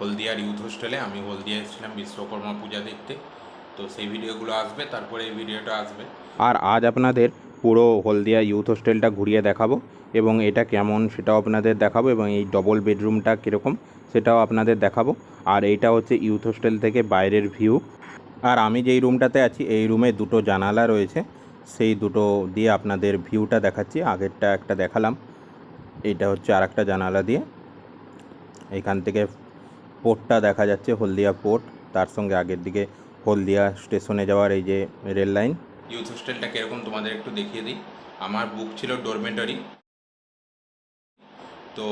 হলদিয়ার youth হোস্টেলে আমি হলদিয়া এসেছিলাম বিশ্বকর্মা পূজা দেখতে। তো সেই ভিডিওগুলো আসবে, তারপরে এই ভিডিওটা আসবে। আর আজ আপনাদের পুরো হলদিয়া ইউথ হোস্টেলটা ঘুরিয়ে দেখাবো এবং এটা কেমন সেটাও আপনাদের দেখাবো এবং এই ডবল বেডরুমটা কীরকম সেটাও আপনাদের দেখাবো। আর এইটা হচ্ছে ইউথ হোস্টেল থেকে বাইরের ভিউ আর আমি যেই রুমটাতে আছি, এই রুমে দুটো জানালা রয়েছে। সেই দুটো দিয়ে আপনাদের ভিউটা দেখাচ্ছি। আগেরটা একটা দেখালাম। এইটা হচ্ছে আর একটা জানালা দিয়ে। এইখান থেকে পোর্টটা দেখা যাচ্ছে হলদিয়া পোর্ট। তার সঙ্গে আগের দিকে হলদিয়া স্টেশনে যাওয়ার এই যে রেল লাইন। ইউথ হোস্টেলটা কীরকম তোমাদের একটু দেখিয়ে দিই। আমার বুক ছিল ডরমেটরি তো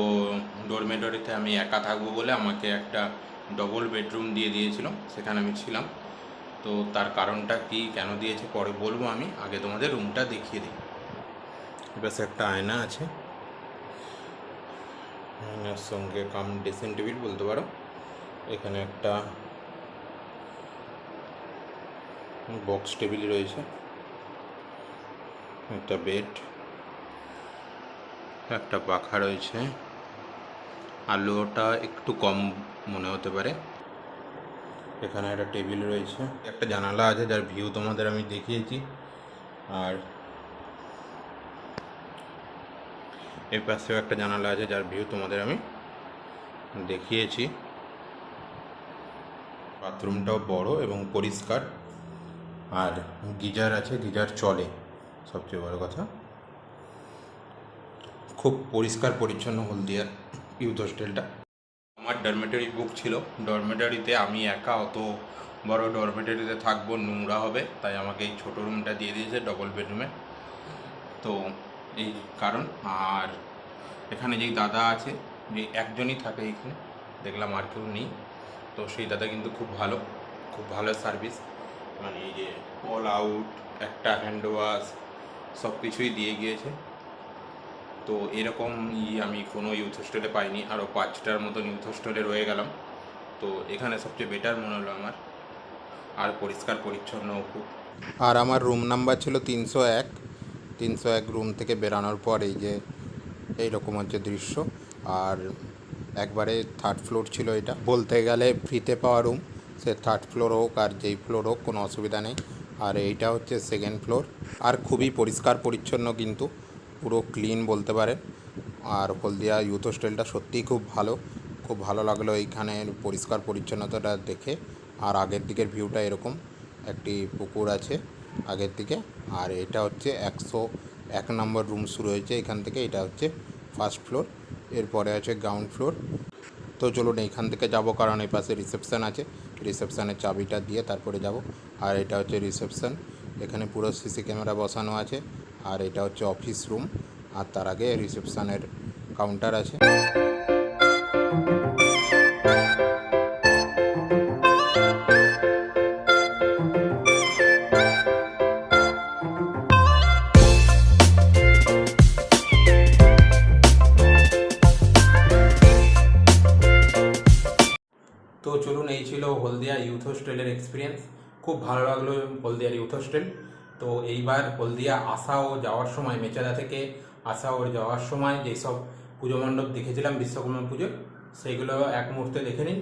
ডরমেটরিতে আমি একা থাকব বলে আমাকে একটা ডবল বেডরুম দিয়ে দিয়েছিল সেখানে আমি ছিলাম। তো তার কারণটা কি কেন দিয়েছে পরে বলব আমি। আগে তোমাদের রুমটা দেখিয়ে দিই। বেশ একটা আয়না আছে। সঙ্গে কাম ড্রেসিং টেবিল বলতে পারো। এখানে একটা বক্স টেবিল রয়েছে। একটা বেড, একটা পাখা রয়েছে। আলোটা একটু কম মনে হতে পারে। এখানে একটা টেবিল রয়েছে। একটা জানালা আছে, যার ভিউ তোমাদের আমি দেখিয়েছি। আর এই পাশেও একটা জানালা আছে, যার ভিউ তোমাদের আমি দেখিয়েছি। বাথরুমটাও বড় এবং পরিষ্কার। আর গিজার আছে, গিজার চলে, সবচেয়ে বড় কথা। খুব পরিষ্কার, পরিচ্ছন্ন হলদিয়ার ইউথ হোস্টেলটা আমার ডরমেটারি বুক ছিল। ডরমেটারিতে আমি একা অত বড় ডরমেটারিতে থাকব নোংরা হবে, তাই আমাকে এই ছোটো রুমটা দিয়ে দিয়েছে ডবল বেডরুমে তো এই কারণ। আর এখানে যেই দাদা আছে, যে একজনই থাকে এখানে, দেখলাম আর কেউ নেই। তো সেই দাদা কিন্তু খুব ভালো খুব ভালো সার্ভিস মানে এই যে অল আউট একটা হ্যান্ড ওয়াশ সব কিছুই দিয়ে গিয়েছে। তো এরকম ই আমি কোনো ইউথ হোস্টেলে পাইনি আরও পাঁচটার মতন ইউথ হোস্টেলে রয়ে গেলাম। তো এখানে সবচেয়ে বেটার মনে হলো আমার। আর পরিষ্কার পরিচ্ছন্ন খুব। আর আমার রুম নাম্বার ছিল তিনশো এক। তিনশো এক রুম থেকে বেরানোর পর এই যে এইরকম হচ্ছে দৃশ্য। আর একবারে থার্ড ফ্লোর ছিল এটা। বলতে গেলে ফ্রিতে পাওয়া রুম সে থার্ড ফ্লোর হোক আর যেই ফ্লোর হোক, কোনো অসুবিধা নেই। আর এইটা হচ্ছে সেকেন্ড ফ্লোর আর খুবই পরিষ্কার পরিচ্ছন্ন কিন্তু। পুরো ক্লিন বলতে পারেন। আর হলদিয়া ইউথ হোস্টেলটা সত্যিই খুব ভালো। খুব ভালো লাগল এইখানের পরিষ্কার পরিচ্ছন্নতাটা দেখে। আর আগের দিকের ভিউটা এরকম। একটি পুকুর আছে। আগের দিকে। আর এটা হচ্ছে একশো এক নম্বর রুম শুরু হয়েছে এখান থেকে। এটা হচ্ছে ফার্স্ট ফ্লোর। এরপরে আছে গ্রাউন্ড ফ্লোর। তো চলুন এইখান থেকে যাব কারণ এই পাশে রিসেপশান আছে। রিসেপশানের চাবিটা দিয়ে তারপরে যাব। আর এটা হচ্ছে রিসেপশান। এখানে পুরো সিসি ক্যামেরা বসানো আছে। আর এটা হচ্ছে অফিস রুম। আর তার আগে রিসেপশানের কাউন্টার আছে। চলুন, এই ছিল হলদিয়া ইউথ হোস্টেলের এক্সপিরিয়েন্স খুব ভালো লাগল হলদিয়ার ইউথ হোস্টেল তো এইবার হলদিয়া আসা ও যাওয়ার সময়, মেচাদা থেকে আসা ও যাওয়ার সময় যেসব পুজো মণ্ডপ দেখেছিলাম, বিশ্বকর্মা পুজো সেইগুলো এক মুহূর্তে দেখে নিন।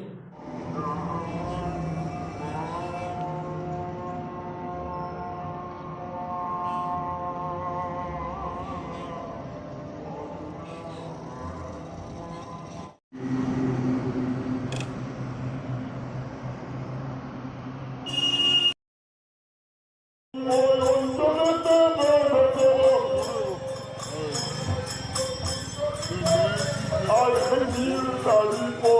Sultan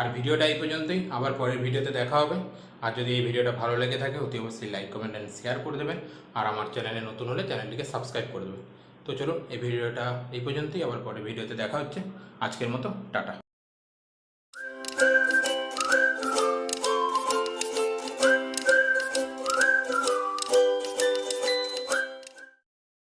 আর ভিডিওটা এই পর্যন্তই। আবার পরের ভিডিওতে দেখা হবে। আর যদি এই ভিডিওটা ভালো লেগে থাকে, অতি অবশ্যই লাইক কমেন্ট অ্যান্ড শেয়ার করে দেবেন। আর আমার চ্যানেলে নতুন হলে চ্যানেলটিকে সাবস্ক্রাইব করে দেবেন। তো চলুন, এই ভিডিওটা এই পর্যন্তই। আবার পরের ভিডিওতে দেখা হচ্ছে। আজকের মতো, টাটা।